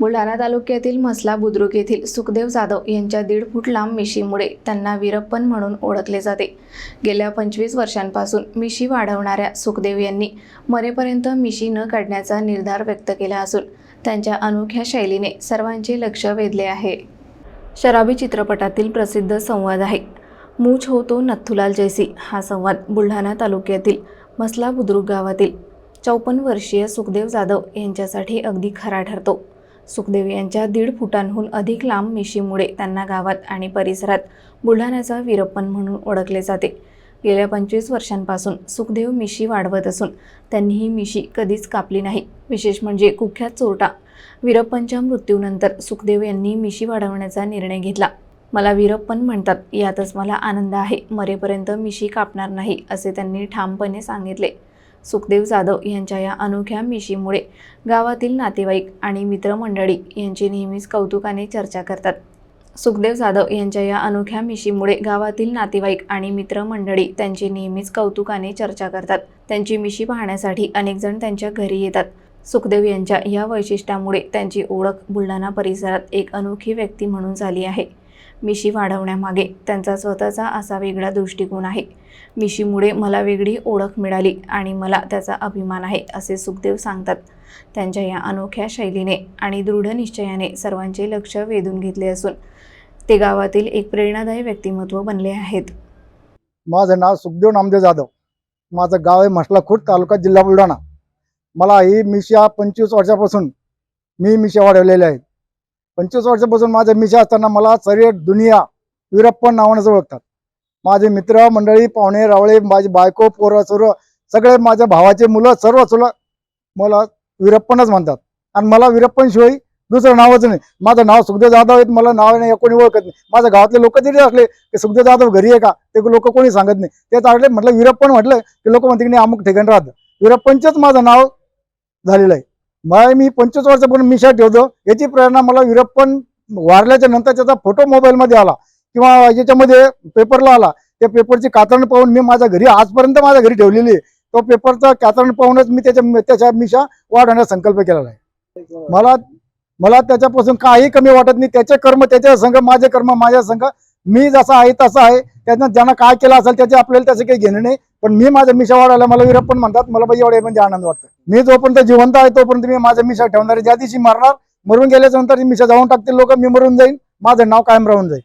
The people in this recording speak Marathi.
बुलढाणा तालुक्यातील म्हसला बुद्रुक येथील सुखदेव जाधव यांच्या दीड फूट लांब मिशीमुळे त्यांना वीरप्पन म्हणून ओळखले जाते. गेल्या पंचवीस वर्षांपासून मिशी वाढवणाऱ्या सुखदेव यांनी मरेपर्यंत मिशी न काढण्याचा निर्धार व्यक्त केला असून त्यांच्या अनोख्या शैलीने सर्वांचे लक्ष वेधले आहे. शराबी चित्रपटातील प्रसिद्ध संवाद आहे. मूछ होतो नथुलाल जैसी हा संवाद बुलढाणा तालुक्यातील मसला बुद्रुक गावातील चौपन्न वर्षीय सुखदेव जाधव यांच्यासाठी अगदी खरा ठरतो. सुखदेव यांच्या दीड फुटांहून अधिक लांब मिशीमुळे त्यांना गावात आणि परिसरात बुलढाण्याचा वीरप्पन म्हणून ओळखले जाते. गेल्या पंचवीस वर्षांपासून सुखदेव मिशी वाढवत असून त्यांनी ही मिशी कधीच कापली नाही. विशेष म्हणजे कुख्यात चोरटा. वीरप्पनच्या मृत्यूनंतर सुखदेव यांनी मिशी वाढवण्याचा निर्णय घेतला. मला वीरप्पन म्हणतात यातच मला आनंद आहे. मरेपर्यंत मिशी कापणार नाही असे त्यांनी ठामपणे सांगितले. सुखदेव जाधव यांच्या या अनोख्या मिशीमुळे गावातील नातेवाईक आणि मित्रमंडळी यांची नेहमीच कौतुकाने चर्चा करतात. सुखदेव जाधव यांच्या या अनोख्या मिशीमुळे गावातील नातेवाईक आणि मित्रमंडळी त्यांची नेहमीच कौतुकाने चर्चा करतात. त्यांची मिशी पाहण्यासाठी अनेक जण त्यांच्या घरी येतात. सुखदेव यांच्या या वैशिष्ट्यामुळे त्यांची ओळख बुलढाणा परिसरात एक अनोखी व्यक्ती म्हणून झाली आहे. मिशी वाढवण्यामागे त्यांचा स्वतःचा असा वेगळा दृष्टिकोन आहे. मिशीमुळे मला वेगळी ओळख मिळाली आणि मला त्याचा अभिमान आहे असे सुखदेव सांगतात. त्यांच्या या अनोख्या शैलीने आणि दृढ निश्चयाने सर्वांचे लक्ष वेधून घेतले असून ते गावातील एक प्रेरणादायी व्यक्तिमत्व बनले आहेत. माझं नाव सुखदेव नामदेव जाधव. माझं गाव आहे म्हसला खुर्द तालुका जिल्हा बुलढाणा. मला ही मिशा पंचवीस वर्षापासून मी मिशा वाढवलेल्या आहेत. पंचवीस वर्षापासून माझ्या मिशा असताना मला सर्व दुनिया वीरप्पन नावानेच ओळखतात. माझे मित्र मंडळी पाहुणे रावळे माझी बायको पोरं सोरं सगळे माझ्या भावाचे मुलं सर्व सुलं मला वीरप्पनच म्हणतात. आणि मला वीरप्पन शिवाय दुसरं नावच नाही. माझं नाव सुखदेव जाधव आहेत मला नाव नाही कोणी ओळखत नाही. माझ्या गावातले लोक जरी असले की सुखदेव जाधव घरी आहे का? ते लोक कोणी सांगत नाही. ते चालले म्हटलं वीरप्पन म्हटलं की लोक म्हणते की नाही अमुक ठिकाणी राहतं. वीरप्पनचंच माझं नाव झालेलं आहे. मला मी पंचवीस वर्षापूर्वी मिशा ठेवतो. याची प्रेरणा मला विरप्पन वारल्याच्या नंतर त्याचा फोटो मोबाईलमध्ये आला. किंवा याच्यामध्ये पेपरला आला. त्या पेपरची कातरण पाहून मी माझ्या घरी आजपर्यंत माझ्या घरी ठेवलेली आहे. तो पेपरचा कातरण पाहूनच मी त्याच्या त्याच्या मिशा वाढवण्याचा संकल्प केलेला आहे. मला मला त्याच्यापासून काही कमी वाटत नाही. त्याचे कर्म त्याच्या संघ माझे कर्म माझ्या संघ मी जसा आहे तसा आहे. त्यातनं ज्यांना काय केलं असेल त्याचे आपल्याला त्याचं काही घेणं नाही. पण मी माझ्या मिशा वाढायला मला वीरप्पन म्हणतात. मला पाहिजे एवढे म्हणजे आनंद वाटतो मी जोपर्यंत जिवंत आहे तोपर्यंत मी माझ्या मिशा ठेवणार. ज्या दिवशी मारणार मरून गेल्याच्यानंतर मिशा जाऊन टाकतील लोक मी मरून जाईन. माझं नाव कायम राहून जाईल.